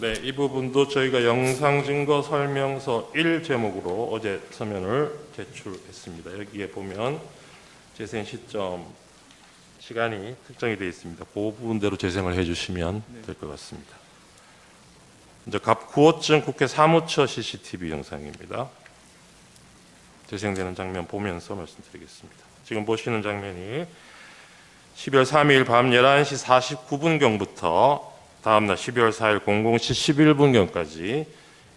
네, 이 부분도 저희가 영상 증거 설명서 1 제목으로 어제 서면을 제출했습니다. 여기에 보면 재생 시점 시간이 특정이 되어 있습니다. 그 부분대로 재생을 해 주시면 될 것 같습니다. 이제 갑 9호증 국회 사무처 CCTV 영상입니다. 재생되는 장면 보면서 말씀드리겠습니다. 지금 보시는 장면이 12월 3일 밤 11시 49분경부터 다음 날 12월 4일 00시 11분경까지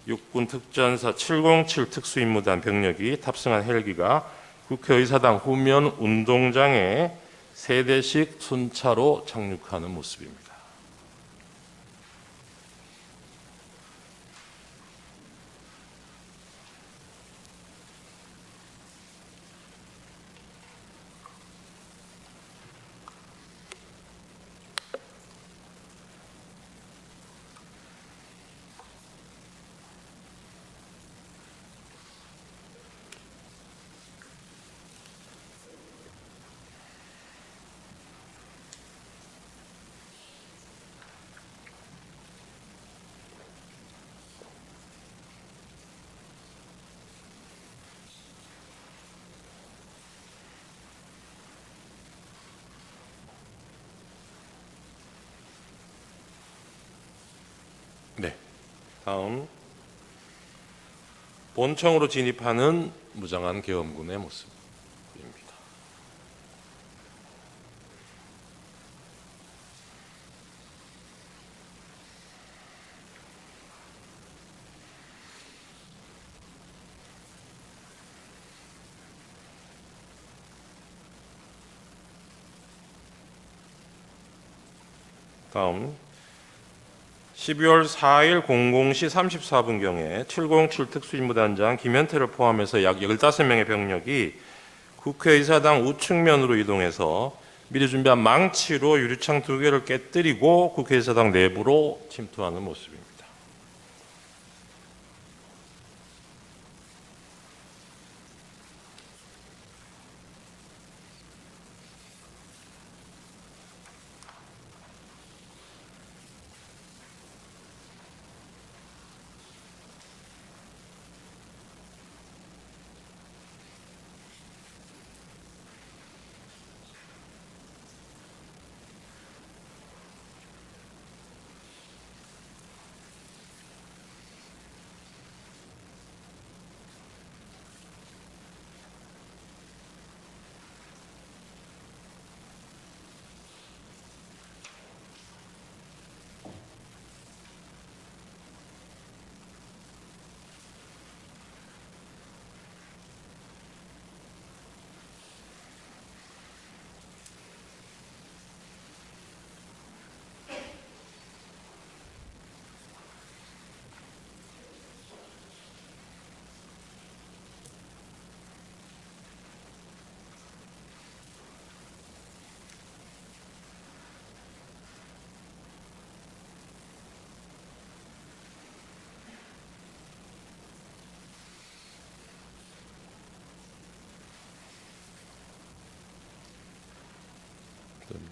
육군 특전사 707 특수임무단 병력이 탑승한 헬기가 국회의사당 후면 운동장에 세 대씩 순차로 착륙하는 모습입니다. 네. 다음 본청으로 진입하는 무장한 계엄군의 모습입니다. 다음 12월 4일 00시 34분경에 707 특수임무단장 김현태를 포함해서 약 15명의 병력이 국회의사당 우측면으로 이동해서 미리 준비한 망치로 유리창 두 개를 깨뜨리고 국회의사당 내부로 침투하는 모습입니다.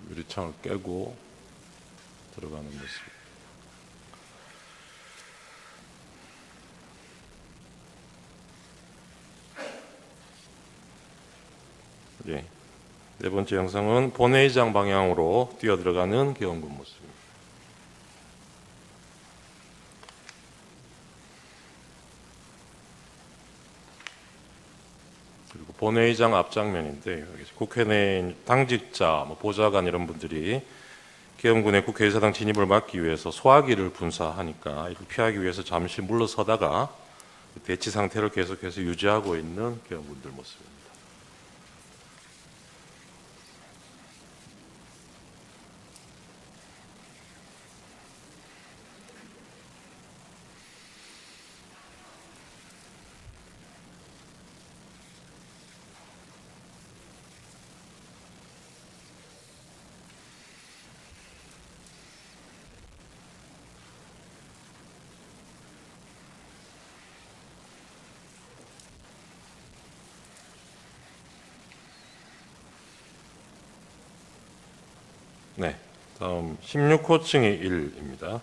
유리창을 깨고 들어가는 모습. 예. 네 번째 영상은 본회의장 방향으로 뛰어 들어가는 계엄군 모습입니다. 그리고 본회의장 앞장면인데 국회 내 당직자, 뭐 보좌관 이런 분들이 계엄군의 국회의사당 진입을 막기 위해서 소화기를 분사하니까 이를 피하기 위해서 잠시 물러서다가 대치 상태를 계속해서 유지하고 있는 계엄군들 모습입니다. 네. 다음 16호층이 1입니다.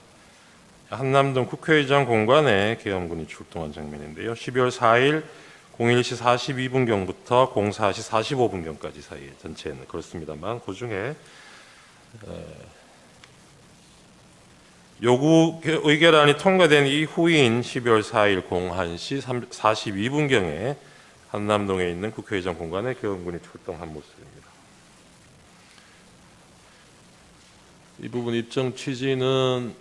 한남동 국회의장 공간에 계엄군이 출동한 장면인데요. 12월 4일 01시 42분경부터 04시 45분경까지 사이에 전체는 그렇습니다만 그 중에 요구 의결안이 통과된 이후인 12월 4일 01시 42분경에 한남동에 있는 국회의장 공간에 계엄군이 출동한 모습입니다. 이 부분 입정 취지는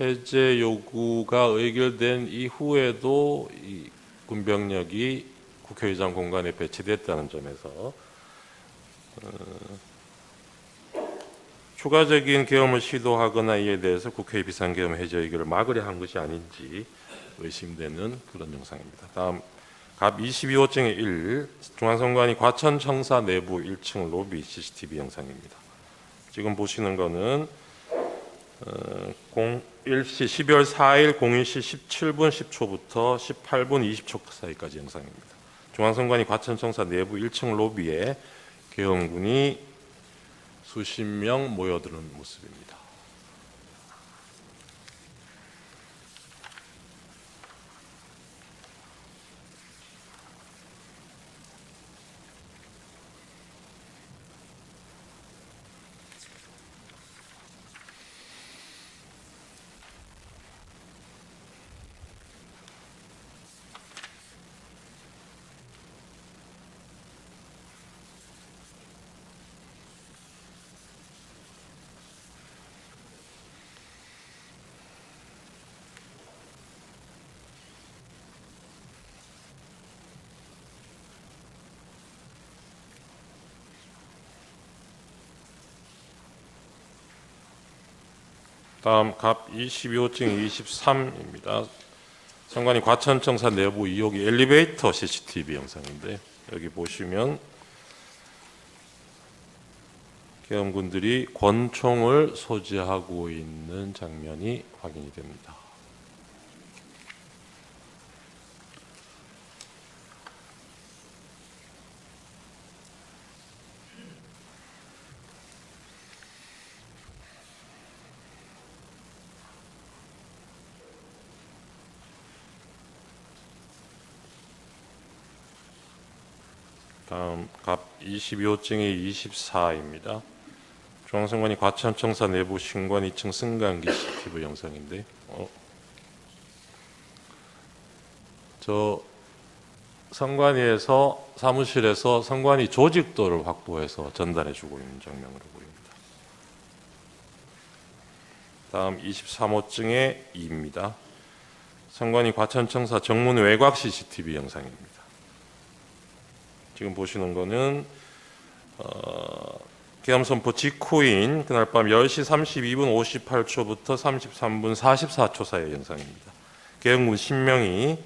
해제 요구가 의결된 이후에도 이 군병력이 국회의장 공간에 배치됐다는 점에서 어, 추가적인 계엄을 시도하거나 이에 대해서 국회 비상계엄 해제 의결을 막으려 한 것이 아닌지 의심되는 그런 영상입니다. 다음 갑 22호증의 1 중앙선관위 과천청사 내부 1층 로비 CCTV 영상입니다. 지금 보시는 거는 어, 01시 12월 4일 01시 17분 10초부터 18분 20초 사이까지 영상입니다. 중앙선관위 과천청사 내부 1층 로비에 계엄군이 수십 명 모여드는 모습입니다. 다음 갑 22호증 23입니다. 선관위 과천청사 내부 2호기 엘리베이터 CCTV 영상인데 여기 보시면 계엄군들이 권총을 소지하고 있는 장면이 확인이 됩니다. 다음 갑 22호증이 24입니다. 중앙선관위 과천청사 내부 신관 2층 승강기 CCTV 영상인데 어, 저 선관위에서 사무실에서 선관위 조직도를 확보해서 전달해주고 있는 장면으로 보입니다. 다음 23호증의 2입니다. 선관위 과천청사 정문 외곽 CCTV 영상입니다. 지금 보시는 거는 어, 계엄 선포 직후인 그날 밤 10시 32분 58초부터 33분 44초 사이의 영상입니다. 계엄군 10명이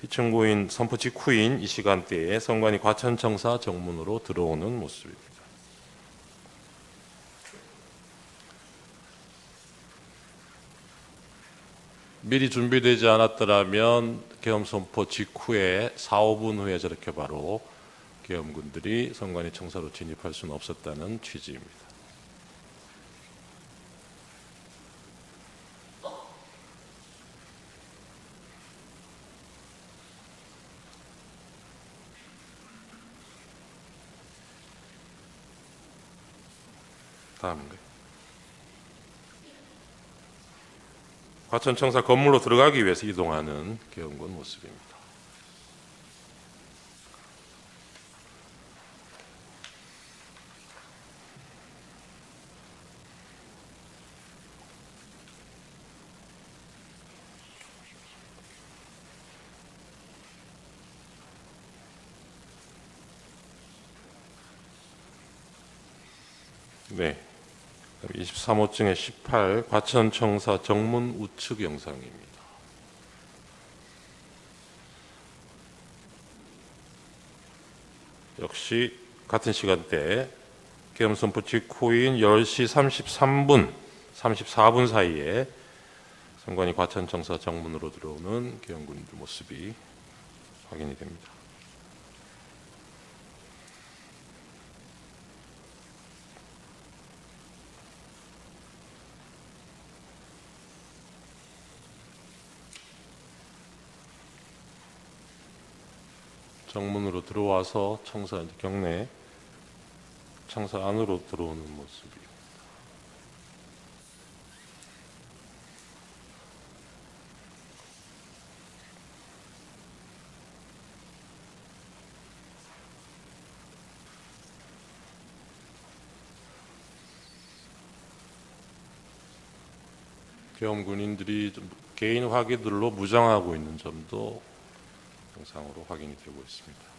피청구인 선포 직후인 이 시간대에 선관위 과천청사 정문으로 들어오는 모습입니다. 미리 준비되지 않았더라면 계엄 선포 직후에 4, 5분 후에 저렇게 바로 계엄군들이 선관위 청사로 진입할 수는 없었다는 취지입니다. 과천청사 건물로 들어가기 위해서 이동하는 계엄군 모습입니다. 네. 23호증의 18 과천청사 정문 우측 영상입니다. 역시 같은 시간대 계엄선포 직후인 10시 33분, 34분 사이에 선관위 과천청사 정문으로 들어오는 계엄군들 모습이 확인이 됩니다. 정문으로 들어와서 청사 경내 청사 안으로 들어오는 모습이. 계엄 군인들이 좀 개인 화기들로 무장하고 있는 점도 영상으로 확인이 되고 있습니다.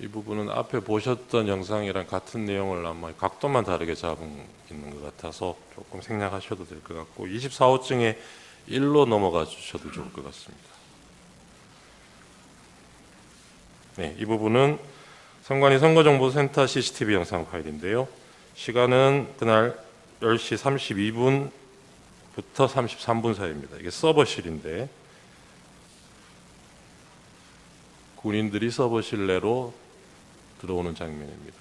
이 부분은 앞에 보셨던 영상이랑 같은 내용을 아마 각도만 다르게 잡은 있는 것 같아서 조금 생략하셔도 될 것 같고 24호증에 1로 넘어가 주셔도 좋을 것 같습니다. 네, 이 부분은 선관위 선거정보센터 CCTV 영상 파일인데요. 시간은 그날 10시 32분부터 33분 사이입니다. 이게 서버실인데 군인들이 서버실 내로 들어오는 장면입니다.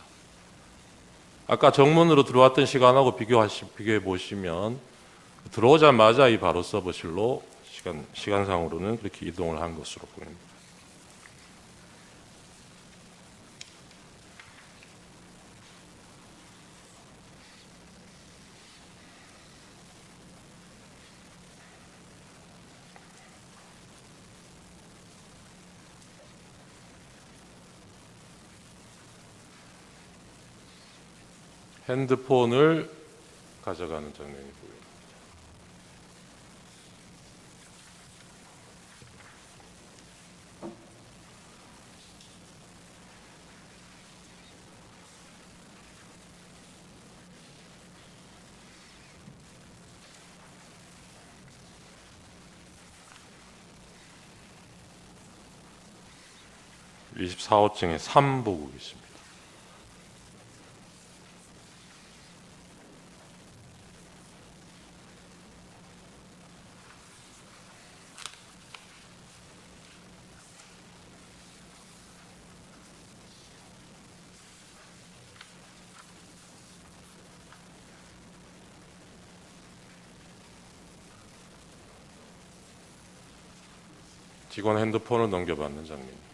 아까 정문으로 들어왔던 시간하고 비교하시 비교해 보시면 들어오자마자 이 바로 서버실로 시간 시간상으로는 그렇게 이동을 한 것으로 보입니다. 핸드폰을 가져가는 장면이 보입니다. (24호증에) (3) 보고 계십니다. 직원 핸드폰을 넘겨받는 장면.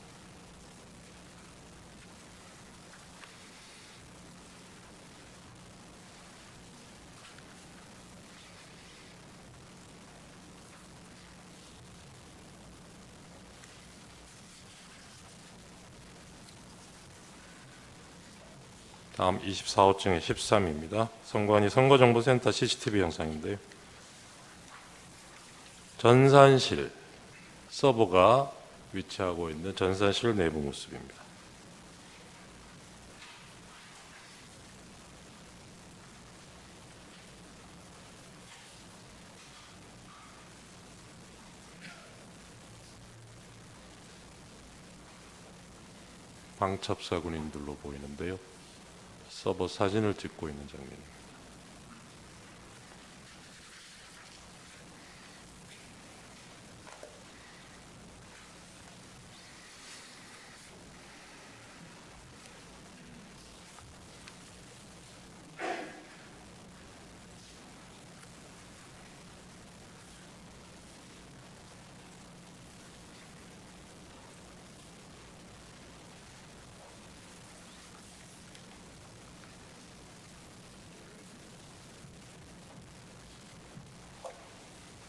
다음 24호증의 13입니다. 선관위 선거정보센터 CCTV 영상인데요. 전산실 서버가 위치하고 있는 전산실 내부 모습입니다. 방첩사 군인들로 보이는데요. 서버 사진을 찍고 있는 장면입니다.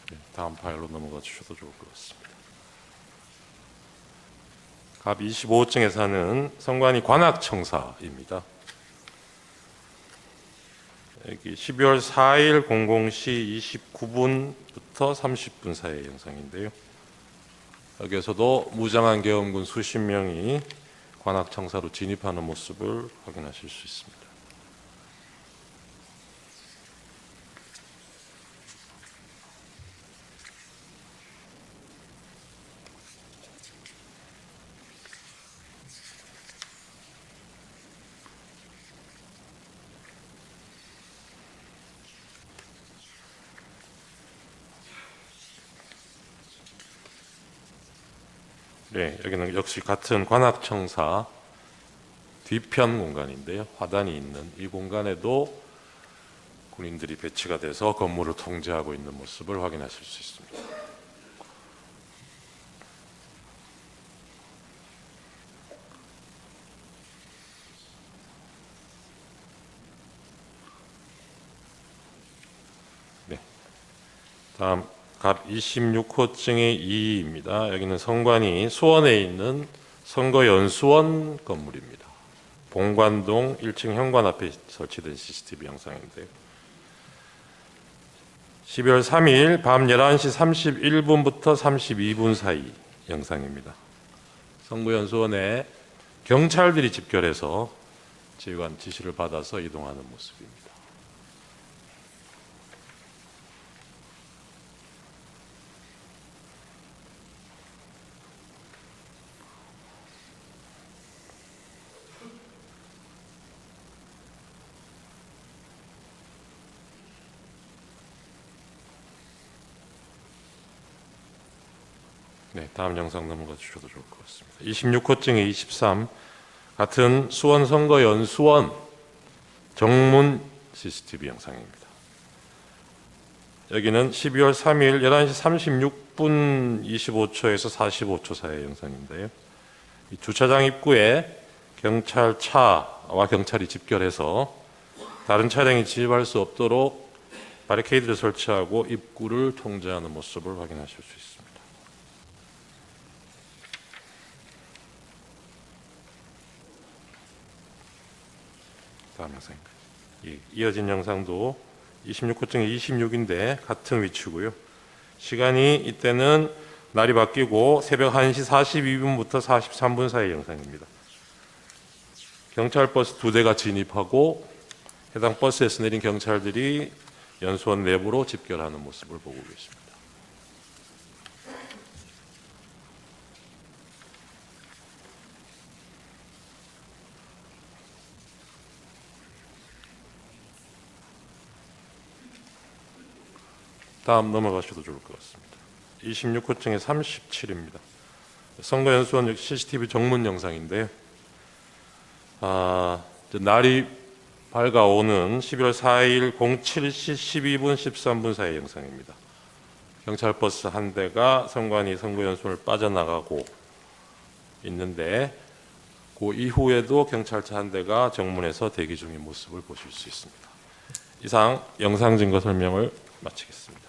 네, 다음 파일로 넘어가 주셔도 좋을 것 같습니다. 갑 25호층에 사는 성관이 관악청사입니다. 여기 12월 4일 00시 29분부터 30분 사이의 영상인데요. 여기에서도 무장한 계엄군 수십 명이 관악청사로 진입하는 모습을 확인하실 수 있습니다. 네, 여기는 역시 같은 관악청사 뒤편 공간인데요. 화단이 있는 이 공간에도 군인들이 배치가 돼서 건물을 통제하고 있는 모습을 확인하실 수 있습니다. 네. 다음 갑 26호증의 2입니다. 여기는 성관이 수원에 있는 선거연수원 건물입니다. 봉관동 1층 현관 앞에 설치된 CCTV 영상인데요. 12월 3일 밤 11시 31분부터 32분 사이 영상입니다. 선거연수원에 경찰들이 집결해서 지휘관 지시를 받아서 이동하는 모습입니다. 다음 영상 넘어가 주셔도 좋을 것 같습니다. 26호증의 23 같은 수원 선거 연수원 정문 CCTV 영상입니다. 여기는 12월 3일 11시 36분 25초에서 45초 사이의 영상인데요. 이 주차장 입구에 경찰차와 경찰이 집결해서 다른 차량이 진입할 수 없도록 바리케이드를 설치하고 입구를 통제하는 모습을 확인하실 수 있습니다. 다음 영상입니다. 이 이어진 영상도 26호증이 26인데 같은 위치고요. 시간이 이때는 날이 바뀌고 새벽 1시 42분부터 43분 사이 영상입니다. 경찰 버스 두 대가 진입하고 해당 버스에서 내린 경찰들이 연수원 내부로 집결하는 모습을 보고 계십니다. 다음 넘어가셔도 좋을 것 같습니다. 26호증의 37입니다. 선거연수원 CCTV 정문 영상인데요. 아, 날이 밝아오는 11월 4일 07시 12분 13분 사이 영상입니다. 경찰 버스 한 대가 선관위 선거연수원을 빠져나가고 있는데 그 이후에도 경찰차 한 대가 정문에서 대기 중인 모습을 보실 수 있습니다. 이상 영상 증거 설명을 마치겠습니다.